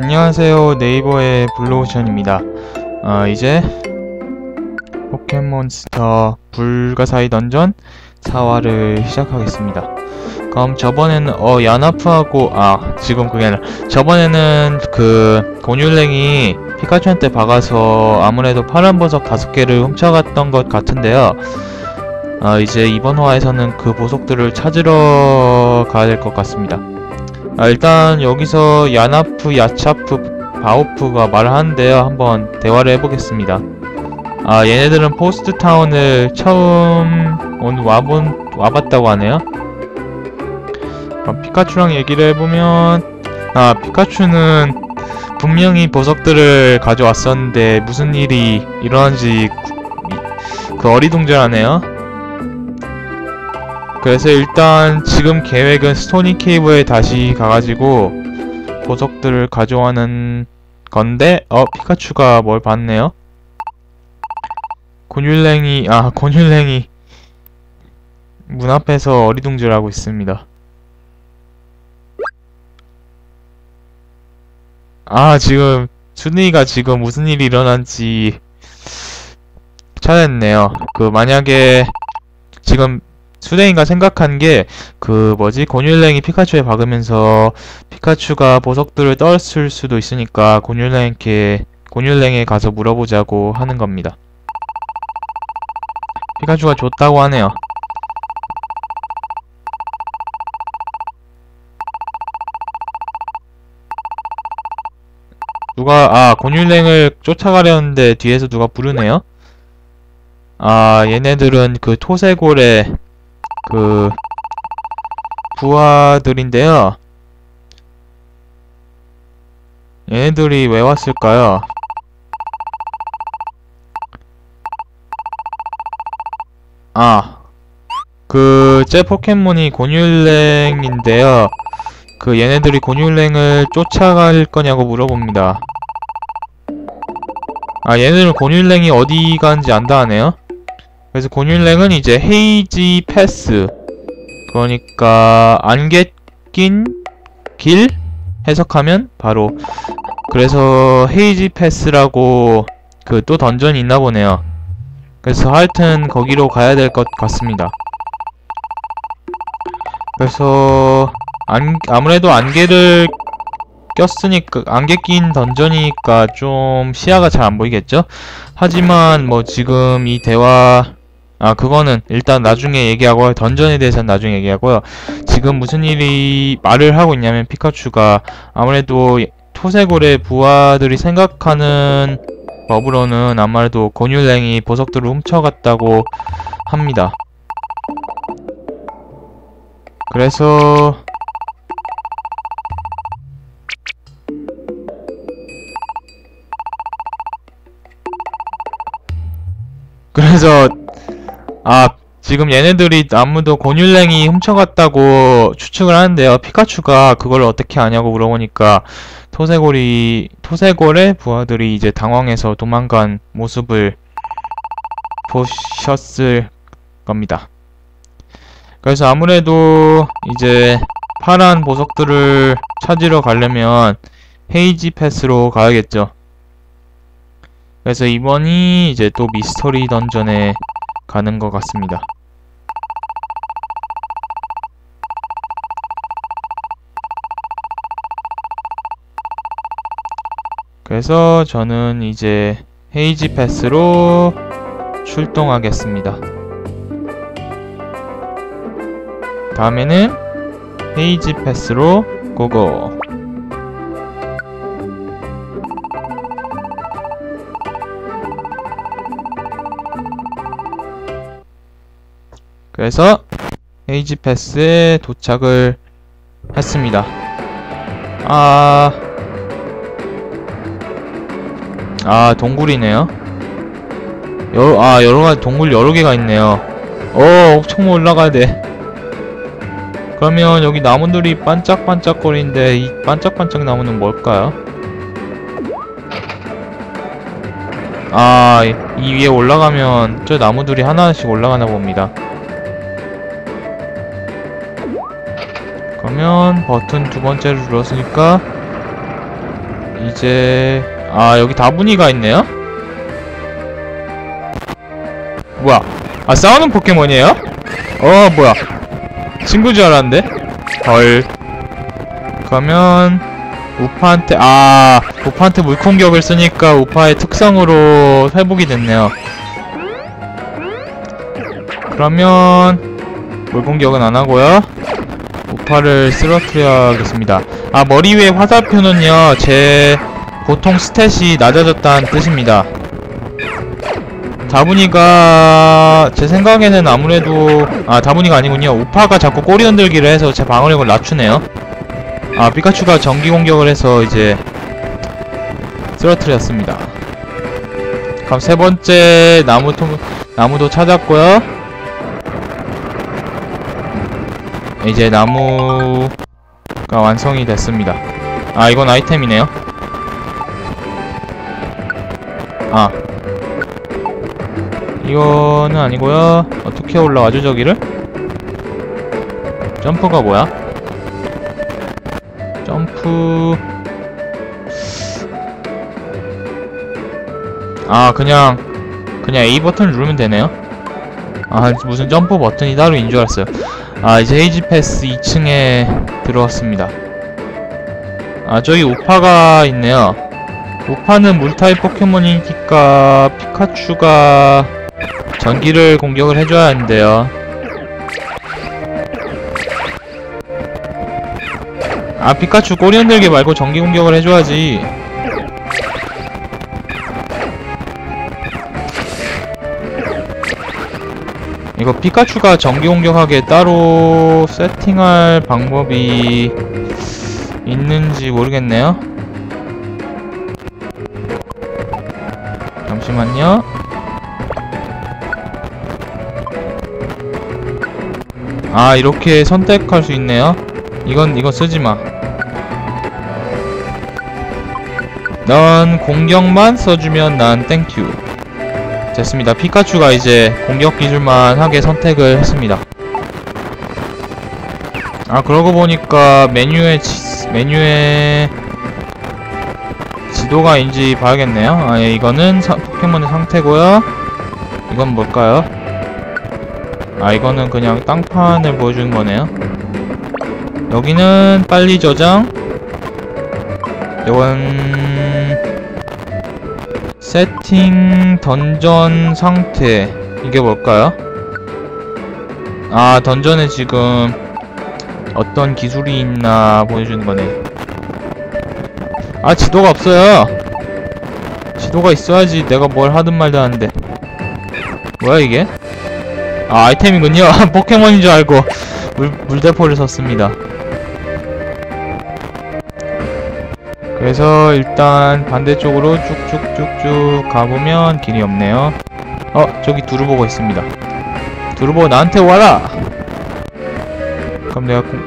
안녕하세요. 네이버의 블루오션입니다. 어, 이제 포켓몬스터 불가사의 던전 4화를 시작하겠습니다. 그럼 저번에는 어 야나프하고 아 지금 그게 아니라 저번에는 그 곤율랭이 피카츄한테 박아서 아무래도 파란 보석 다섯 개를 훔쳐갔던 것 같은데요. 아 이제 이번 화에서는 그 보석들을 찾으러 가야 될 것 같습니다 아, 일단 여기서 야나프, 야차프, 바오프가 말을 하는데요. 한번 대화를 해보겠습니다. 아, 얘네들은 포스트타운을 처음 온 와본 와봤다고 하네요. 그럼 피카츄랑 얘기를 해보면 아, 피카츄는 분명히 보석들을 가져왔었는데 무슨 일이 일어난지 구- 그 어리둥절하네요. 그래서 일단 지금 계획은 스토니 케이브에 다시 가가지고 보석들을 가져가는 건데 어 피카츄가 뭘 봤네요? 곤율랭이 아 곤율랭이 문 앞에서 어리둥절하고 있습니다. 아 지금 순이가 지금 무슨 일이 일어난지 찾았네요. 그 만약에 지금 수댕이가 생각한 게 그 뭐지 곤율랭이 피카츄에 박으면서 피카츄가 보석들을 떴을 수도 있으니까 곤율랭께 곤율랭에 가서 물어보자고 하는 겁니다. 피카츄가 줬다고 하네요. 누가 아 곤율랭을 쫓아가려는데 뒤에서 누가 부르네요. 아 얘네들은 그 토세골의 그 부하들인데요. 얘네들이 왜 왔을까요? 아, 그, 제 포켓몬이 곤율랭인데요. 그, 얘네들이 곤율랭을 쫓아갈 거냐고 물어봅니다. 아, 얘네들은 곤율랭이 어디 가는지 안다 하네요. 그래서 곤율랭은 이제 헤이지 패스 그러니까 안개 낀 길 해석하면 바로 그래서 헤이지 패스라고 그 또 던전이 있나 보네요. 그래서 하여튼 거기로 가야 될 것 같습니다. 그래서 안 아무래도 안개를 꼈으니까 안개 낀 던전이니까 좀 시야가 잘 안 보이겠죠? 하지만 뭐 지금 이 대화 아 그거는 일단 나중에 얘기하고요 던전에 대해서는 나중에 얘기하고요. 지금 무슨 일이 말을 하고 있냐면 피카츄가 아무래도 토세골의 부하들이 생각하는 법으로는 아무래도 곤율랭이 보석들을 훔쳐갔다고 합니다. 그래서 그래서 아 지금 얘네들이 아무도 곤율랭이 훔쳐갔다고 추측을 하는데요. 피카츄가 그걸 어떻게 아냐고 물어보니까 토세골이 토세골의 부하들이 이제 당황해서 도망간 모습을 보셨을 겁니다. 그래서 아무래도 이제 파란 보석들을 찾으러 가려면 헤이지 패스로 가야겠죠. 그래서 이번이 이제 또 미스터리 던전에 가는 것 같습니다. 그래서 저는 이제 헤이지 패스로 출동하겠습니다. 다음에는 헤이지 패스로 고고. 그래서 헤이지 패스에 도착을 했습니다. 아, 아 동굴이네요. 아 여러 가지 동굴 여러 개가 있네요. 어, 엄청 올라가야 돼. 그러면 여기 나무들이 반짝반짝거리는데 이 반짝반짝 나무는 뭘까요? 아, 이- 이 위에 올라가면 저 나무들이 하나씩 올라가나 봅니다. 그러면 버튼 두 번째를 눌렀으니까 이제 아 여기 다분이가 있네요. 뭐야? 아 싸우는 포켓몬이에요? 어 뭐야? 친구 줄 알았는데? 헐. 그러면 우파한테 아 우파한테 물공격을 쓰니까 우파의 특성으로 회복이 됐네요. 그러면 물공격은 안 하고요. 우파를 쓰러뜨려야겠습니다. 아 머리 위에 화살표는요 제 보통 스탯이 낮아졌다는 뜻입니다. 다분이가 제 생각에는 아무래도 아 다분이가 아니군요. 우파가 자꾸 꼬리 흔들기를 해서 제 방어력을 낮추네요. 아 피카츄가 전기 공격을 해서 이제 쓰러뜨렸습니다. 그럼 세 번째 나무 통 나무도 찾았고요. 이제 나무가 완성이 됐습니다. 아 이건 아이템이네요. 아 이거는 아니고요. 어떻게 올라가죠 저기를? 점프가 뭐야? 점프 아 그냥 그냥 A 버튼을 누르면 되네요. 아 무슨 점프 버튼이 따로 있는 줄 알았어요. 아 이제 헤이지 패스 2층에 들어왔습니다. 아 저기 우파가 있네요. 우파는 물타입 포켓몬이니까 피카츄가 전기를 공격을 해줘야 하는데요. 아 피카츄 꼬리 흔들기 말고 전기 공격을 해줘야지. 이거 피카츄가 전기 공격하게 따로 세팅할 방법이 있는지 모르겠네요. 잠시만요. 아 이렇게 선택할 수 있네요. 이건 이거 쓰지 마. 넌 공격만 써주면 난 땡큐. 됐습니다. 피카츄가 이제 공격 기술만 하게 선택을 했습니다. 아 그러고 보니까 메뉴에 지, 메뉴에 지도가 인지 봐야겠네요. 아 예, 이거는 사, 포켓몬의 상태고요. 이건 뭘까요? 아 이거는 그냥 땅판을 보여주는 거네요. 여기는 빨리 저장. 이건 세팅 던전 상태. 이게 뭘까요? 아 던전에 지금 어떤 기술이 있나 보여주는 거네. 아 지도가 없어요. 지도가 있어야지 내가 뭘 하든 말든 하는데. 뭐야 이게? 아 아이템이군요. 포켓몬인 줄 알고 물, 물대포를 썼습니다 그래서 일단 반대쪽으로 쭉쭉쭉쭉 가보면 길이 없네요. 어 저기 두루보가 있습니다. 두루보 나한테 와라! 그럼 내가 공...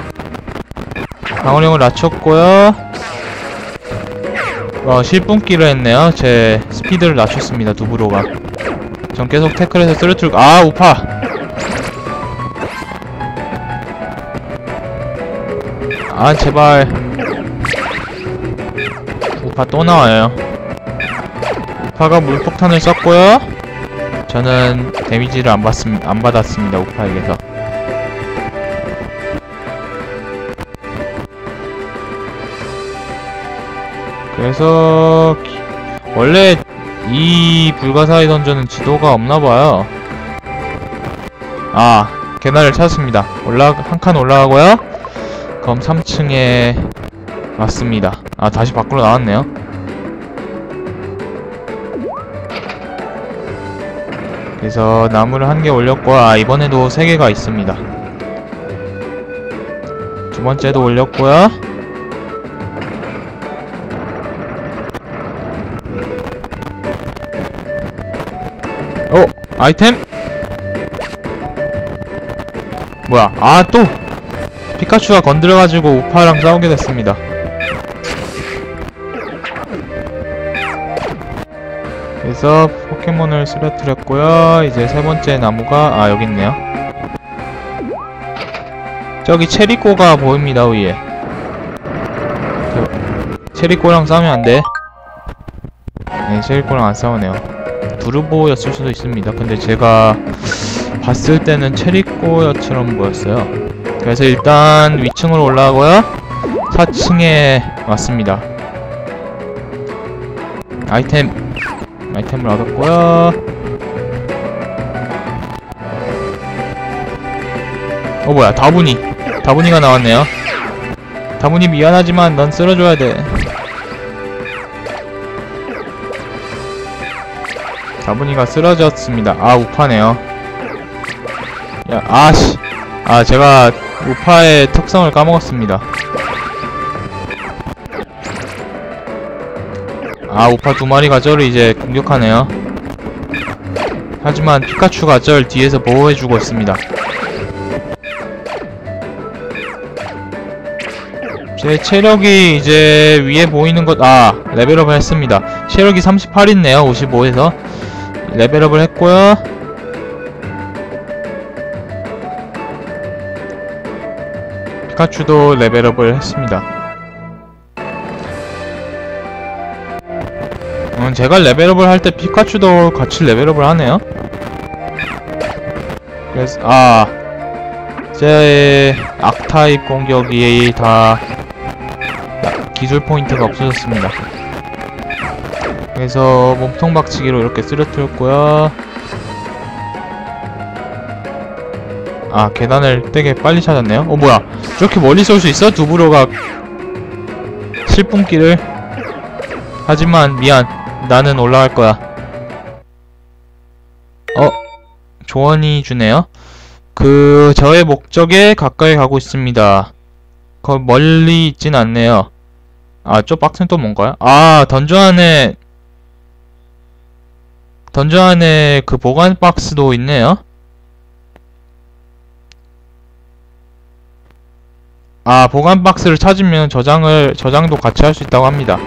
방어력을 낮췄고요. 어 실분기를 했네요. 제 스피드를 낮췄습니다 두브로가. 전 계속 태클해서 쓰러뜨리고 아 우파! 아 제발. 우 파 또 나와요. 우파가 물폭탄을 썼고요. 저는 데미지를 안, 받습, 안 받았습니다 우파에게서. 그래서 원래 이 불가사의 던전은 지도가 없나봐요. 아 계단을 찾았습니다. 올라 한 칸 올라가고요. 그럼 3층에 맞습니다. 아 다시 밖으로 나왔네요. 그래서 나무를 한 개 올렸고 아 이번에도 세 개가 있습니다. 두 번째도 올렸고요. 어 아이템? 뭐야 아 또 피카츄가 건드려가지고 우파랑 싸우게 됐습니다. 그래서 포켓몬을 쓰러뜨렸고요. 이제 세 번째 나무가 아 여기 있네요. 저기 체리코가 보입니다 위에. 체리코랑 싸우면 안 돼. 네, 체리코랑 안 싸우네요. 두르보였을 수도 있습니다. 근데 제가 봤을 때는 체리코처럼 보였어요. 그래서 일단 위층으로 올라가고요. 4층에 왔습니다. 아이템 아이템을 얻었고요. 어 뭐야 다분이 다분이가 나왔네요. 다분이 미안하지만 넌 쓸어줘야 돼. 다분이가 쓰러졌습니다. 아 우파네요. 야 아씨 아 제가 우파의 특성을 까먹었습니다. 아 우파 두 마리가 저를 이제 공격하네요. 하지만 피카츄가 절 뒤에서 보호해주고 있습니다. 제 체력이 이제 위에 보이는 것, 아, 레벨업을 했습니다. 체력이 38 있네요, 55에서. 레벨업을 했고요. 피카츄도 레벨업을 했습니다. 음, 제가 레벨업을 할 때 피카츄도 같이 레벨업을 하네요. 그래서, 아, 제 악타입 공격이 다 기술 포인트가 없어졌습니다. 그래서 몸통 박치기로 이렇게 쓰러뜨렸고요. 아 계단을 되게 빨리 찾았네요. 어 뭐야? 저렇게 멀리 쏠 수 있어? 두브로가 실분기를 하지만 미안 나는 올라갈 거야. 어 조언이 주네요. 그 저의 목적에 가까이 가고 있습니다. 거 멀리 있진 않네요. 아, 저 박스는 또 뭔가요? 아, 던전 안에 던전 안에 그 보관 박스도 있네요. 아, 보관 박스를 찾으면 저장을 저장도 같이 할 수 있다고 합니다.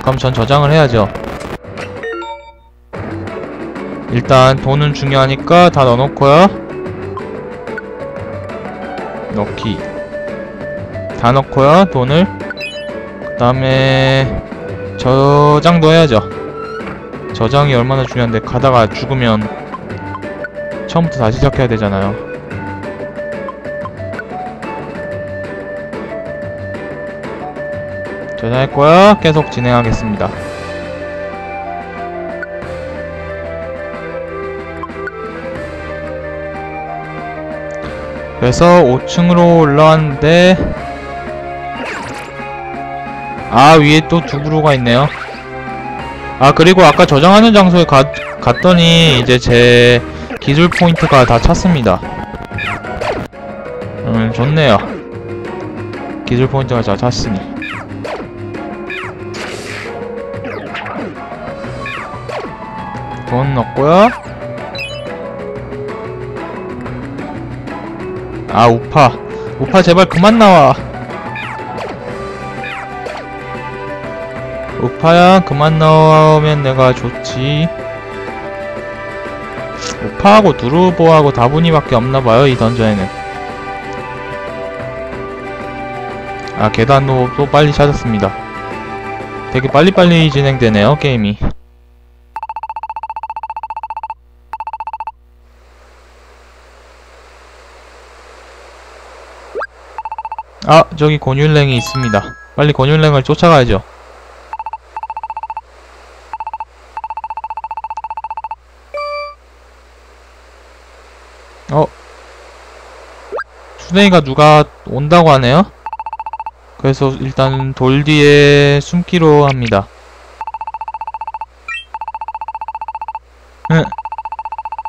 그럼 전 저장을 해야죠. 일단 돈은 중요하니까 다 넣어놓고요. 넣기. 다 넣고요, 돈을. 그 다음에 저장도 해야죠. 저장이 얼마나 중요한데 가다가 죽으면 처음부터 다시 시작해야 되잖아요. 저장했고요. 계속 진행하겠습니다. 그래서 5층으로 올라왔는데 아 위에 또 두부로가 있네요. 아 그리고 아까 저장하는 장소에 가, 갔더니 이제 제 기술 포인트가 다 찼습니다. 음 좋네요. 기술 포인트가 다 찼으니. 돈 넣고요 아 우파. 우파 제발 그만 나와. 우파야 그만 나오면 내가 좋지. 우파하고 두루보하고 다분이밖에 없나봐요 이 던전에는. 아 계단도 또 빨리 찾았습니다. 되게 빨리빨리 진행되네요 게임이 아 저기 곤율랭이 있습니다 빨리 곤율랭을 쫓아가야죠 어 수댕이가 누가 온다고 하네요 그래서 일단 돌 뒤에 숨기로 합니다 응.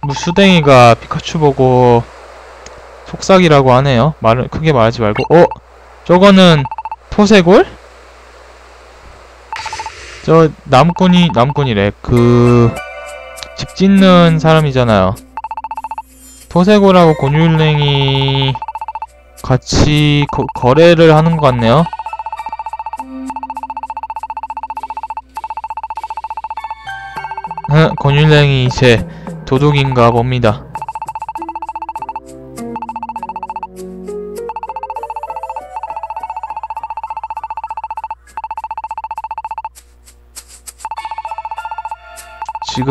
뭐 수댕이가 피카츄 보고 속삭이라고 하네요. 말을 크게 말하지 말고. 어? 저거는 토세골? 저 나무꾼이 나무꾼이래. 그 집 짓는 사람이잖아요. 토세골하고 곤율랭이 같이 거, 거래를 하는 것 같네요. 응, 곤율랭이 이제 도둑인가 봅니다.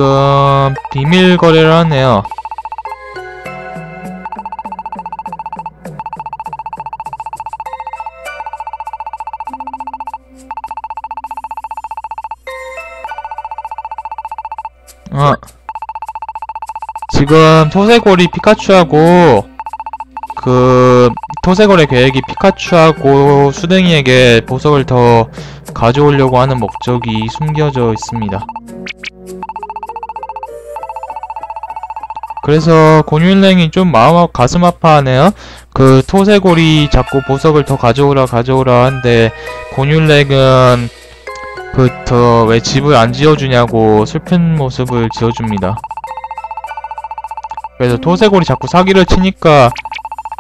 지금 비밀 거래를 하네요. 어. 지금 토세고리 피카츄하고 그 토세고래 계획이 피카츄하고 수댕이에게 보석을 더 가져오려고 하는 목적이 숨겨져 있습니다. 그래서 곤율랭이 좀 마음 가슴 아파하네요. 그 토세고리 자꾸 보석을 더 가져오라 가져오라 하는데 곤율랭은 그 더 왜 집을 안 지어주냐고 슬픈 모습을 지어줍니다. 그래서 토세고리 자꾸 사기를 치니까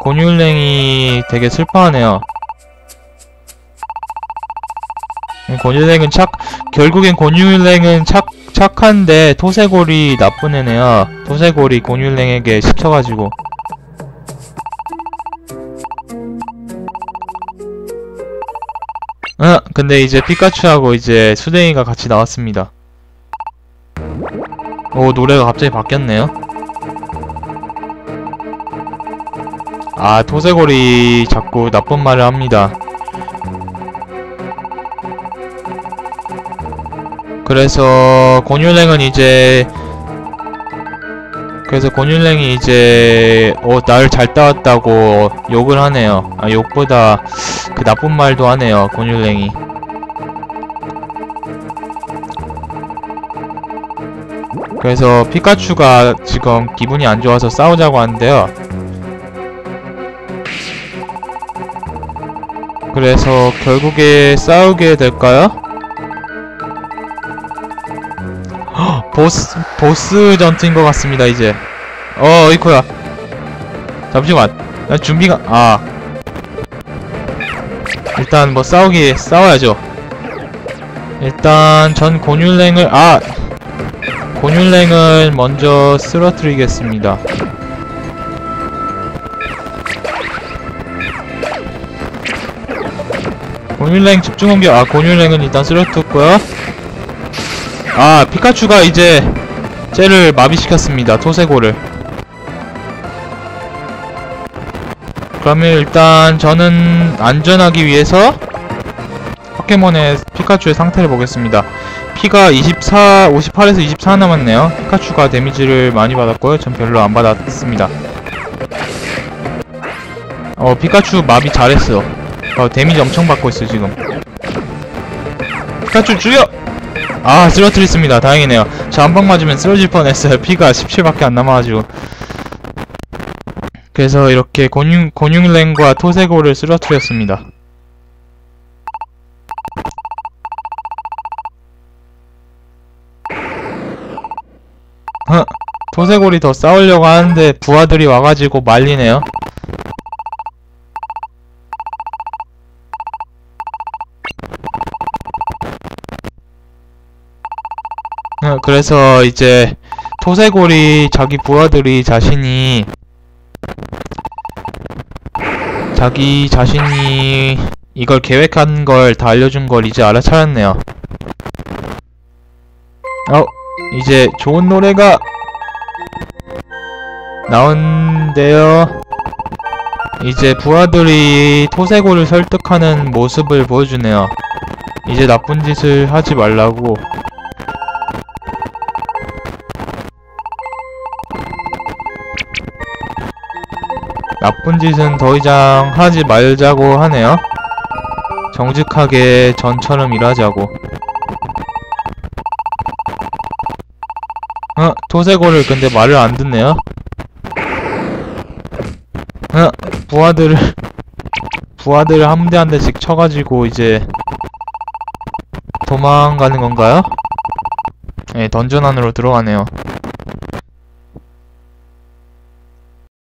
곤율랭이 되게 슬퍼하네요. 곤율랭은 착, 결국엔 곤율랭은 착, 착한데 토세골이 나쁜 애네요. 토세골이 곤율랭에게 시켜가지고. 어, 근데 이제 피카츄하고 이제 수댕이가 같이 나왔습니다. 오, 노래가 갑자기 바뀌었네요. 아, 토세골이 자꾸 나쁜 말을 합니다. 그래서 곤율랭은 이제 그래서 곤율랭이 이제 어 나를 잘 따왔다고 욕을 하네요. 아 욕보다 그 나쁜 말도 하네요. 곤율랭이. 그래서 피카츄가 지금 기분이 안 좋아서 싸우자고 하는데요. 그래서 결국에 싸우게 될까요? 보스 보스 전투인 것 같습니다 이제. 어 어이쿠야. 잠시만. 나 준비가 아. 일단 뭐 싸우기 싸워야죠. 일단 전 곤율랭을 아! 곤율랭을 먼저 쓰러뜨리겠습니다. 곤율랭 집중 공격 아 곤율랭은 일단 쓰러뜨렸고요 아 피카츄가 이제 쟤를 마비시켰습니다. 토세고를. 그러면 일단 저는 안전하기 위해서 포켓몬의 피카츄의 상태를 보겠습니다. 피가 24, 58에서 24 남았네요. 피카츄가 데미지를 많이 받았고요. 전 별로 안 받았습니다. 어 피카츄 마비 잘했어. 어 데미지 엄청 받고 있어 지금. 피카츄 죽여! 아 쓰러뜨렸습니다. 다행이네요. 저 한 방 맞으면 쓰러질 뻔했어요. 피가 17밖에 안 남아가지고. 그래서 이렇게 곤융, 곤융랭과 토세고를 쓰러뜨렸습니다. 어, 토세골이 더 싸우려고 하는데 부하들이 와가지고 말리네요 그래서 이제 토세골이 자기 부하들이 자신이 자기 자신이 이걸 계획한 걸 다 알려준 걸 이제 알아차렸네요. 어, 이제 좋은 노래가 나온대요. 이제 부하들이 토세골을 설득하는 모습을 보여주네요. 이제 나쁜 짓을 하지 말라고. 나쁜 짓은 더 이상 하지 말자고 하네요. 정직하게 전처럼 일하자고. 어, 토세고를 근데 말을 안 듣네요. 어, 부하들을, 부하들을 한 대 한 대씩 쳐가지고 이제 도망가는 건가요? 예, 던전 안으로 들어가네요.